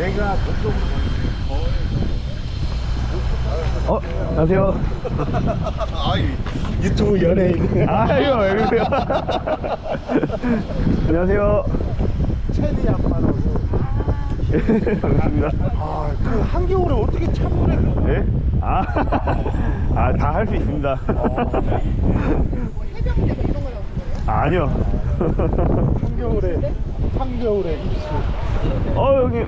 내가 어, 안녕하세요. 아 유튜브 연예인 아유, 왜 그러세요? 안녕하세요. 체리 아빠라고 반갑습니다. 아그 한겨울에 어떻게 참을 해 네? 아, 아, 다 할수 있습니다. 해병대 아니요. 한겨울에 한겨울에 입수 어, 여기,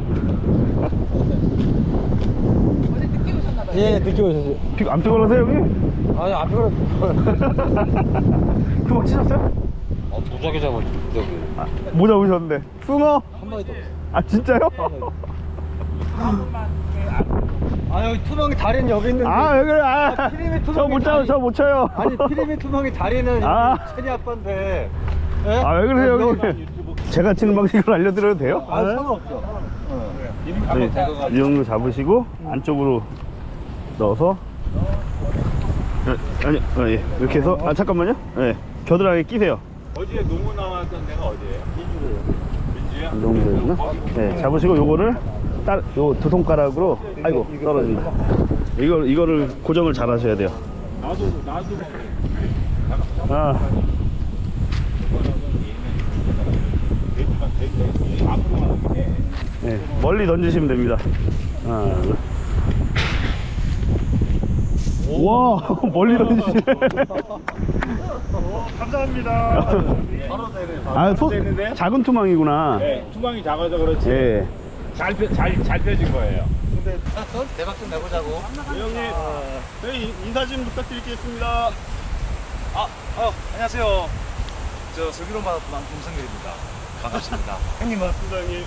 어제 늦게 오셨나 봐요. 예, 늦게 오셨어요. 피, 안 피곤하세요, 여기? 아니, 안 피곤해. 그막 치셨어요? 어, 무작위 무작위. 아, 뭐 잡으셨는데? 숭어? 한 마리 더. 아, 진짜요? 아, 여기 투망이 다리는 여기 있는데. 아, 왜 그래? 아, 아, 피리미 투명이 저 못 쳐요, 다리. 저 못 쳐요. 아니, 피리미 투망이 다리는 아. 아. 체니 아빠인데. 예? 아, 왜 그러세요, 너- 여기? 제가 치는 방식을 알려드려도 돼요? 아, 상관없어. 네, 이 정도 잡으시고 안쪽으로 넣어서 네, 아니 어, 예. 이렇게 해서 아 잠깐만요 네. 겨드랑이 끼세요 어디에 농구 나왔던 데가 어디예요? 민주야? 이 정도 되나? 네 잡으시고 요거를 딱요두 손가락으로 아이고 떨어진다 이거 이거를 고정을 잘 하셔야 돼요 나도 나도 아 네, 멀리 던지시면 됩니다 하나 둘. 와 멀리 던지시네 감사합니다. 아 소, 작은 투망이구나 네, 투망이 작아서 그렇지. 예. 잘잘잘 펴진 거예요. 대박 좀 내보자고. 형님, 저희 인사 좀 부탁드리겠습니다. 아, 어, 안녕하세요. 저 슬기로운 바다투망 김성길입니다. 반갑습니다. 형님은 부장님.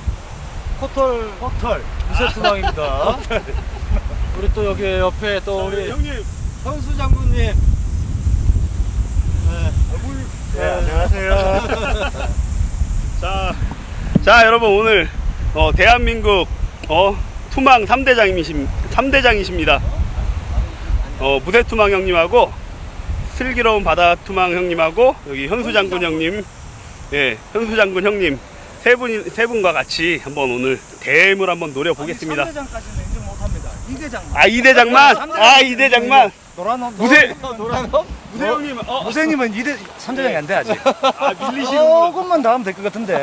코털, 코털. 무쇠 투망입니다. 우리 또 여기 옆에 또 우리 형님, 현수 장군님. 네, 안녕하세요. 자, 자, 여러분 오늘 어, 대한민국 어, 투망 3대장이십, 3대장이십니다. 어, 무쇠 투망 형님하고 슬기로운 바다 투망 형님하고 여기 현수 장군 형님, 예, 현수 장군 형님 세 분이 세 분과 같이 한번 오늘 대물 한번 노려 보겠습니다. 3대장까지는 인정 못합니다. 2대장. 아, 이 대장만, 아, 이 대장만. 노란호 무쇠- 노란호? 무쇠 형님, 어, 무생님은 2대 3대장이 안 돼 아직. 아, 밀리시는 조금만 더 하면 될 것 같은데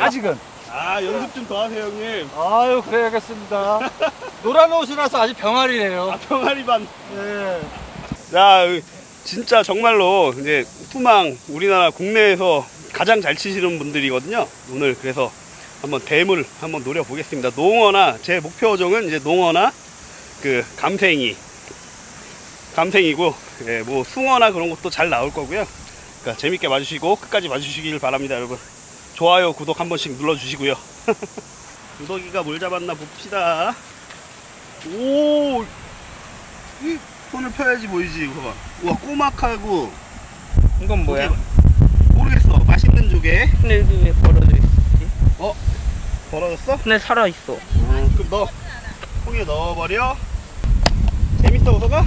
아직은. 아, 연습 좀 더 하세요, 형님. 아유, 그래야겠습니다. 노란 옷이라서 아직 병아리네요. 아, 병아리 반. 예. 자, 진짜 정말로 이제 투망 우리나라 국내에서 가장 잘 치시는 분들이거든요. 오늘 그래서 한번 대물 한번 노려 보겠습니다. 농어나 제 목표 어종은 이제 농어나 그 감생이 감생이고 예, 뭐 숭어나 그런 것도 잘 나올 거고요. 그러니까 재밌게 봐주시고 끝까지 봐주시길 바랍니다, 여러분. 좋아요, 구독 한 번씩 눌러주시고요. 구더기가 뭘 잡았나 봅시다. 오, 이 손을 펴야지 보이지 이거 봐. 우와 꼬막하고 이건 뭐야? 조개 봐. 모르겠어 맛있는 조개 근데 여기 왜 벌어져 있지? 벌어졌어? 근데 살아있어. 어, 그럼 너 통에 넣어버려 재밌어 우서가?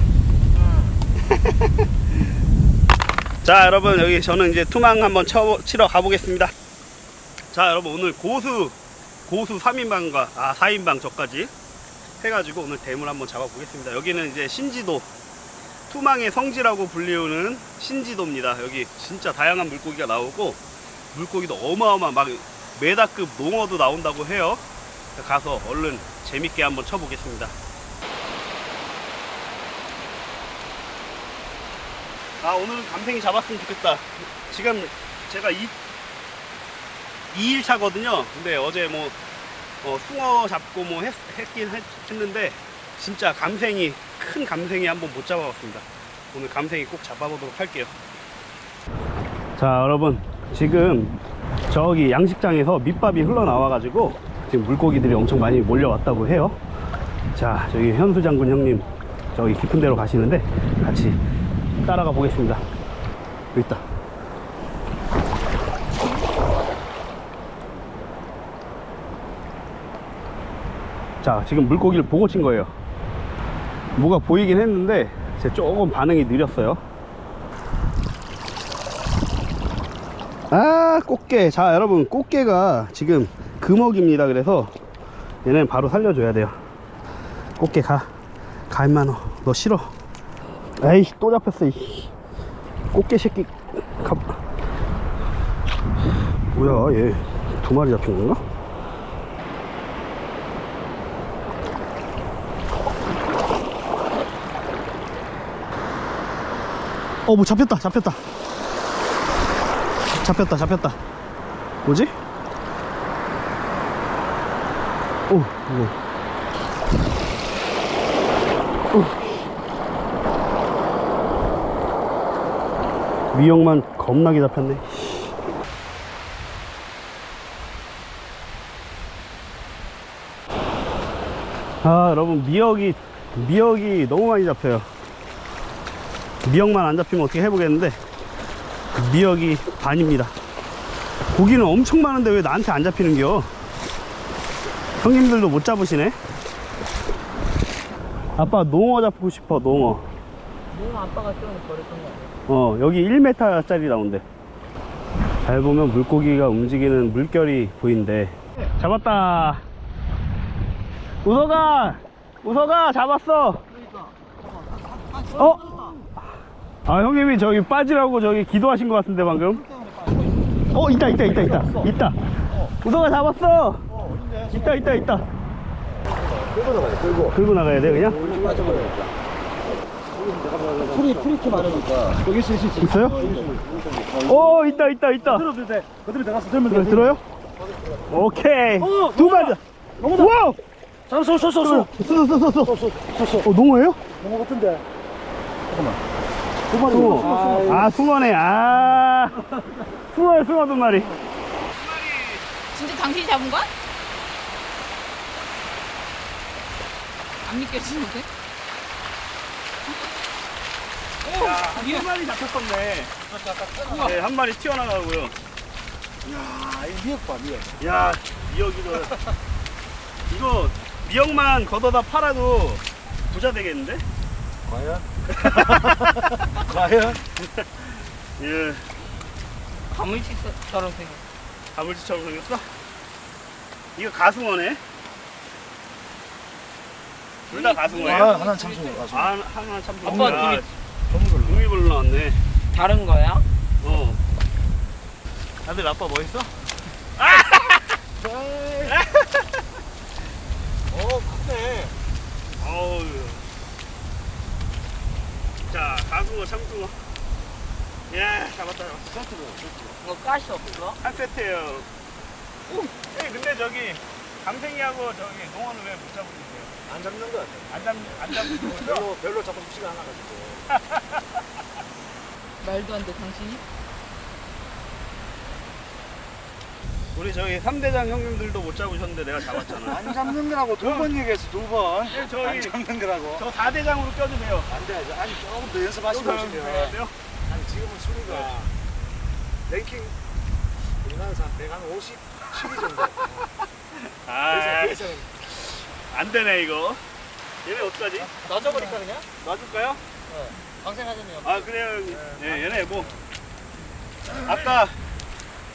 자 여러분 여기 저는 이제 투망 한번 쳐, 치러 가보겠습니다 자 여러분 오늘 고수 고수 3인방과 아 4인방 저까지 해가지고 오늘 대물 한번 잡아보겠습니다 여기는 이제 신지도 투망의 성지라고 불리우는 신지도입니다 여기 진짜 다양한 물고기가 나오고 물고기도 어마어마 막 메다급 농어도 나온다고 해요 가서 얼른 재밌게 한번 쳐보겠습니다. 아 오늘은 감생이 잡았으면 좋겠다. 지금 제가 이 2일 차거든요. 근데 어제 뭐 어, 숭어 잡고 뭐 했, 했, 했는데 진짜 감생이 큰 감생이 한번 못 잡아봤습니다. 오늘 감생이 꼭 잡아보도록 할게요. 자 여러분 지금 저기 양식장에서 밑밥이 흘러나와가지고 지금 물고기들이 엄청 많이 몰려왔다고 해요 자 저기 현수 장군 형님 저기 깊은 데로 가시는데 같이 따라가 보겠습니다 여기 있다 자 지금 물고기를 보고 친 거예요 뭐가 보이긴 했는데 제 조금 반응이 느렸어요 아 꽃게 자 여러분 꽃게가 지금 금어기입니다 그래서 얘는 바로 살려줘야 돼요. 꽃게 가. 가, 임마, 너. 너 싫어. 에이, 또 잡혔어, 이. 꽃게 새끼. 가. 뭐야, 얘. 두 마리 잡힌 건가? 어, 뭐 잡혔다, 잡혔다. 잡혔다, 잡혔다. 뭐지? 오, 이거. 오. 미역만 겁나게 잡혔네. 아, 여러분, 미역이, 미역이 너무 많이 잡혀요. 미역만 안 잡히면 어떻게 해보겠는데, 미역이 반입니다. 고기는 엄청 많은데 왜 나한테 안 잡히는겨? 형님들도 못 잡으시네? 아빠 농어 잡고 싶어 농어 너무 아빠가 좀 버렸던 거 아니야? 어 여기 1m짜리 나온대 잘 보면 물고기가 움직이는 물결이 보인대 잡았다 우석아 우석아 잡았어 어? 아 형님이 저기 빠지라고 저기 기도하신 것 같은데 방금 어 있다 있다 있다 있다 있다 우석아 잡았어 있다 있다 있다 끌고 나가야 끌고 끌고 나가야 돼 그냥? 풀이 좀 많으니까 여기 있을 수 있어. 있어요? 오 있다 있다 있다 들어도 돼. 그대로 들어가서 들면 들, 돼. 들어요? 오케이 어, 두 너무다. 와우 잡았어, 쏘, 쏘, 쏘. 쏘 쏘쏘쏘 어 농어예요? 너무 같은데. 숭 어아 숭어네 아 숭어요 숭어 두 마리 진짜 당신이 잡은 거야? 안 믿겨지는데? 한 마리 잡혔었네 네, 한 마리 튀어나가고요 아, 이 미역 봐, 미역. 야 미역이도 이거 미역만 걷어다 팔아도 부자 되겠는데? 과연? 과연? 예 가물치처럼 생겼어. 가물치처럼 생겼어? 이거 가숭어네 둘 다 가숭어예요? 아, 하나는 참숭어 가서. 아, 하나 참 아빠 좋은데. 둘이 종류별로. 종이별로 나왔네. 다른 거야? 어. 다들 아빠 뭐 했어? 어, 크네. 어우. 자, 가숭어, 참숭어. 예, 잡았다, 잡았어. 이거 가시 없어? 한 세트예요. 예, 근데 저기 감생이하고 저기 농어는 왜 못 잡으세요? 안 잡는 거 같아. 안 잡, 안 잡는 거죠? 별로, 별로 잡고 싶지가 않아가지고. 말도 안 돼, 당신이? 우리 저기 3대장 형님들도 못 잡으셨는데 내가 잡았잖아. 안 잡는 거라고 두 번 얘기했어, 두 번. 예, 저희 안 잡는 거라고. 저 4대장으로 껴주세요. 안 돼, 아니, 조금 더 연습하시고 오시면. 돼요? 아니, 지금은 순위가 랭킹 우리나라에서 한 150, 7위 정도. 아, 그래서 안 되네 이거. 얘네 어떡하지? 놔줘버릴까, 그냥? 놔줄까요? 방생하자면. 아 그래요. 예, 얘네 뭐 아까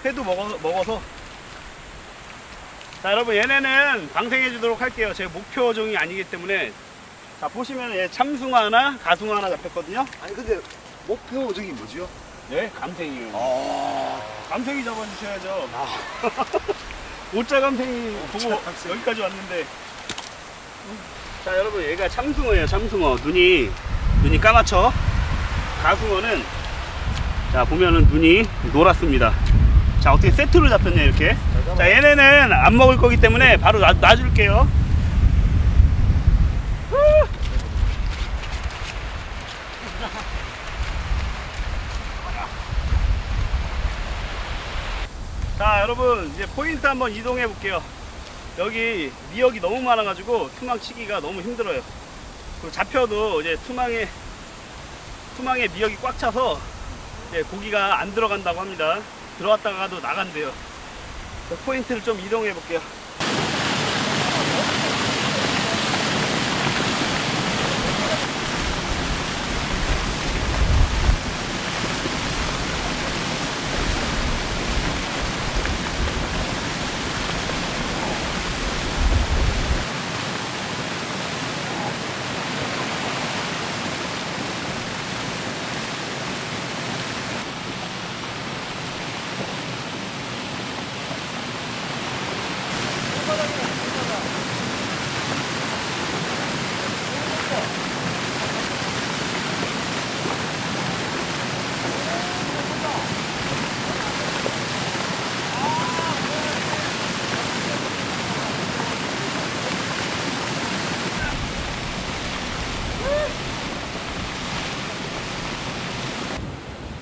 회도 먹어, 먹어서. 자 여러분 얘네는 방생해 주도록 할게요. 제 목표 종이 아니기 때문에 자 보시면 얘 참숭어 하나, 가숭어 하나 잡혔거든요. 아니, 근데 목표 저기 뭐지요? 네, 감생이요. 아, 감생이 잡아주셔야죠. 오자 감생이 보고 여기까지 왔는데. 자 여러분 얘가 참숭어예요 참숭어 눈이 눈이 까맣죠 가숭어는 자 보면은 눈이 노랗습니다 자 어떻게 세트로 잡혔냐 이렇게 자 얘네는 안 먹을 거기 때문에 바로 놔, 놔줄게요 후! 자 여러분 이제 포인트 한번 이동해 볼게요 여기 미역이 너무 많아 가지고 투망 치기가 너무 힘들어요. 잡혀도 이제 투망에 투망에 미역이 꽉 차서 고기가 안 들어간다고 합니다. 들어갔다가도 나간대요. 포인트를 좀 이동해 볼게요.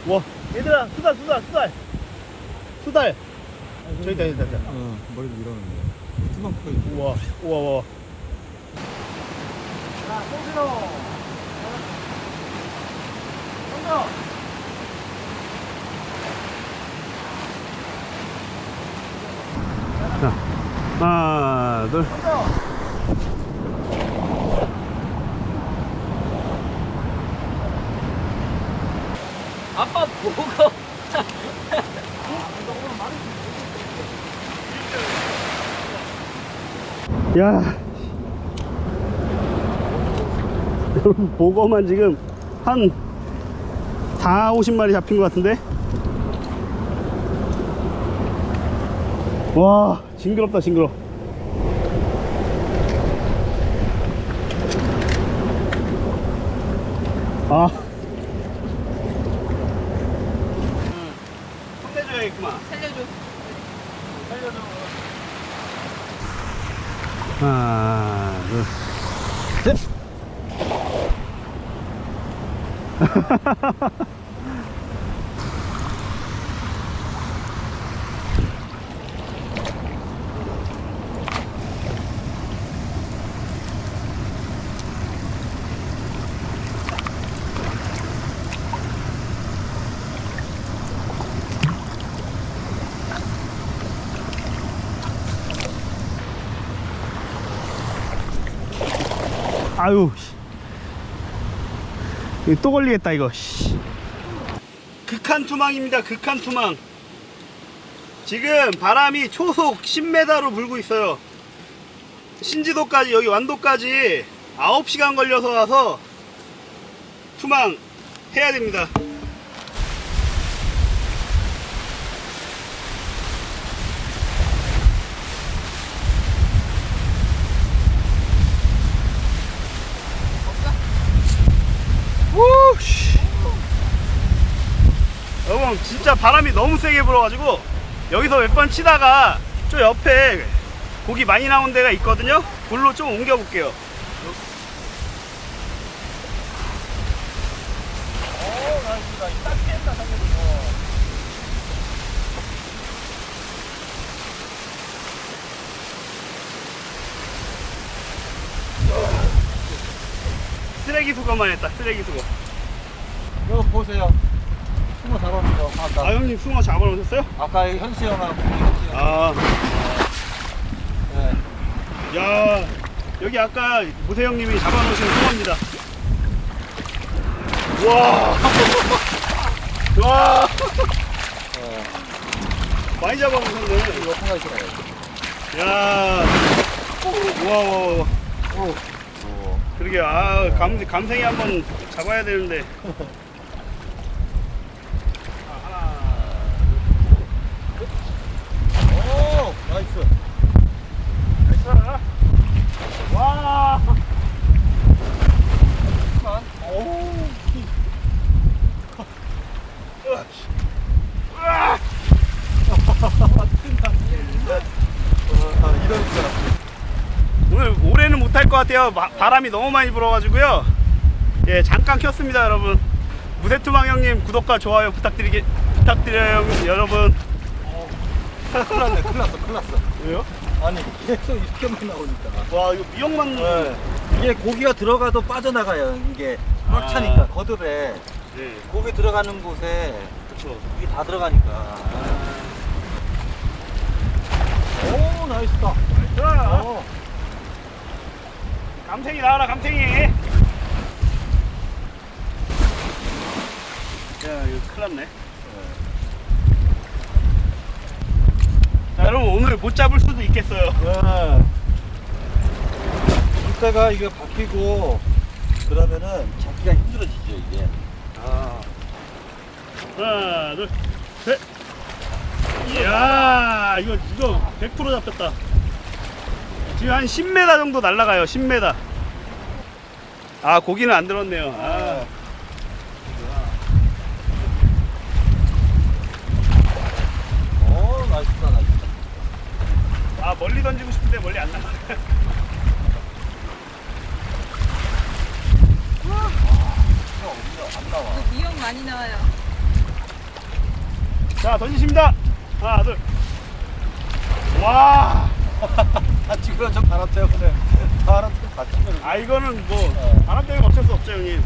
와, 얘들아, 수달, 수달, 수달. 수달. 저기다, 저기다, 저기다. 어, 머리도 밀었는데. 투방 커 우와, 우와, 우와. 자. 송신호. 자, 하나, 둘. 아빠 뭐가? 야. 여러분, 보거만 지금 한 4, 50마리 잡힌 것 같은데? 와, 징그럽다, 징그러. 아. 혼내줘야겠구만. 살려줘. 하나, 둘, 셋. 아유, 또 걸리겠다, 이거, 씨. 극한 투망입니다, 극한 투망. 지금 바람이 초속 10m로 불고 있어요. 신지도까지, 여기 완도까지 9시간 걸려서 와서 투망 해야 됩니다. 여러분 진짜 바람이 너무 세게 불어가지고 여기서 몇 번 치다가 저 옆에 고기 많이 나온 데가 있거든요. 불로 좀 옮겨 볼게요. 쓰레기 수거만 했다. 쓰레기 수거. 이거 보세요. 숨어 잡아놓은 거. 아까, 아 형님 숭어 잡아놓으셨어요? 아까 현수 형하고 현수 형. 아, 네. 야 여기 아까 무세 형님이 잡아놓으신 숭어입니다. 와, 와, 많이 잡아놓으셨네. 이거 생각이 들어요. 야, 우와, 우와, 우와. 그러게 아 감, 감생이 한번 잡아야 되는데. 오, 나이스. 와. 아, 이런 줄 오늘 올해는 같아요. 마- 바람이 너무 많이 불어가지고요. 예, 잠깐 켰습니다, 여러분. 무쇠투망 형님 구독과 좋아요 부탁드리게 부탁드려요, 여러분. 큰일 났네, 큰일 났어, 큰일 났어. 왜요? 아니, 계속 이렇게만 나오니까. 와, 이거 미역만. 네. 이게 고기가 들어가도 빠져나가요. 이게 꽉 아. 차니까 거듭에 네, 고기 들어가는 곳에 그렇죠. 이게 다 들어가니까. 오 나이스다. 자, 어. 감탱이 나와라, 감탱이. 야, 이거 큰일 났네. 자, 여러분 오늘 못 잡을 수도 있겠어요. 네. 물때가 이게 바뀌고 그러면은 잡기가 힘들어지죠 이게. 아. 하나, 둘, 셋. 이야, 이거, 이거 100% 잡혔다. 지금 한 10m 정도 날라가요, 10m. 아, 고기는 안 들었네요. 아. 오 나이스다 나이스다. 아, 멀리 던지고 싶은데 멀리 안 나가. 안 나와. 미역 많이 나와요. 자, 던지십니다. 하나, 둘. 와, 아 지금 저 바람 때문에 바람 때문에 다치면 아 이거는 뭐 바람 때문에 어쩔 수 없죠, 형님.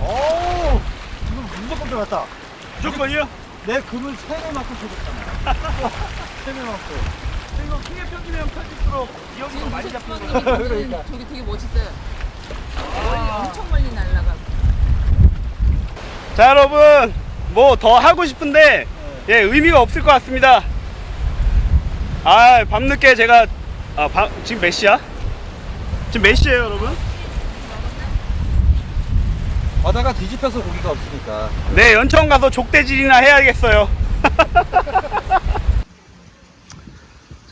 오 지금 무조건 들어갔다 무조건이요? 내 금을 세배 맞고 죽었잖아 세배 맞고 이거 크게 편집하면 편집수록 기억이 지금 많이 잡히는 거예요. 저기, 저기 되게 멋있어요. 멀리 엄청 멀리 날아가고. 자, 여러분, 뭐 더 하고 싶은데 예 의미가 없을 것 같습니다. 아, 밤늦게 제가 아, 밤, 지금 몇 시야? 지금 몇 시예요, 여러분? 바다가 뒤집혀서 고기가 없으니까 네, 연천 가서 족대질이나 해야겠어요.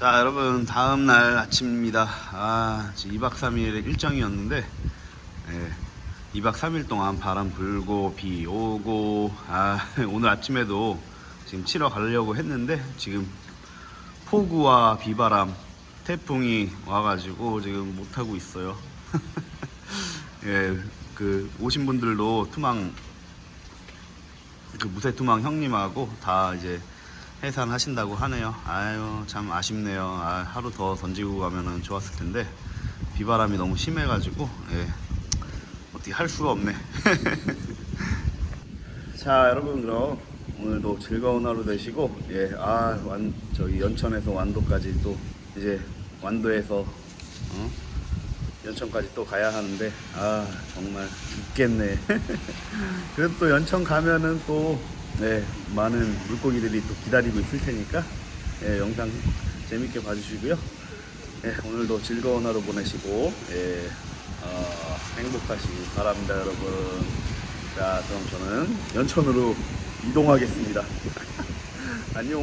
자, 여러분, 다음 날 아침입니다. 아, 지금 2박 3일의 일정이었는데, 예, 2박 3일 동안 바람 불고, 비 오고, 아, 오늘 아침에도 지금 치러 가려고 했는데, 지금 폭우와 비바람, 태풍이 와가지고 지금 못하고 있어요. 예, 그, 오신 분들도 투망 그 무쇠투망 형님하고 다 이제 해산하신다고 하네요. 아유 참 아쉽네요. 아, 하루 더 던지고 가면은 좋았을 텐데 비바람이 너무 심해가지고 예, 어떻게 할 수가 없네. 자 여러분 그럼 오늘도 즐거운 하루 되시고 예아 완 저기 연천에서 완도까지 또 이제 완도에서 어? 연천까지 또 가야 하는데 아 정말 죽겠네 그래도 또 연천 가면은 또 네, 많은 물고기들이 또 기다리고 있을 테니까 예, 영상 재밌게 봐주시고요 예, 오늘도 즐거운 하루 보내시고 예, 어, 행복하시기 바랍니다 여러분. 자 그럼 저는 연천으로 이동하겠습니다. 안녕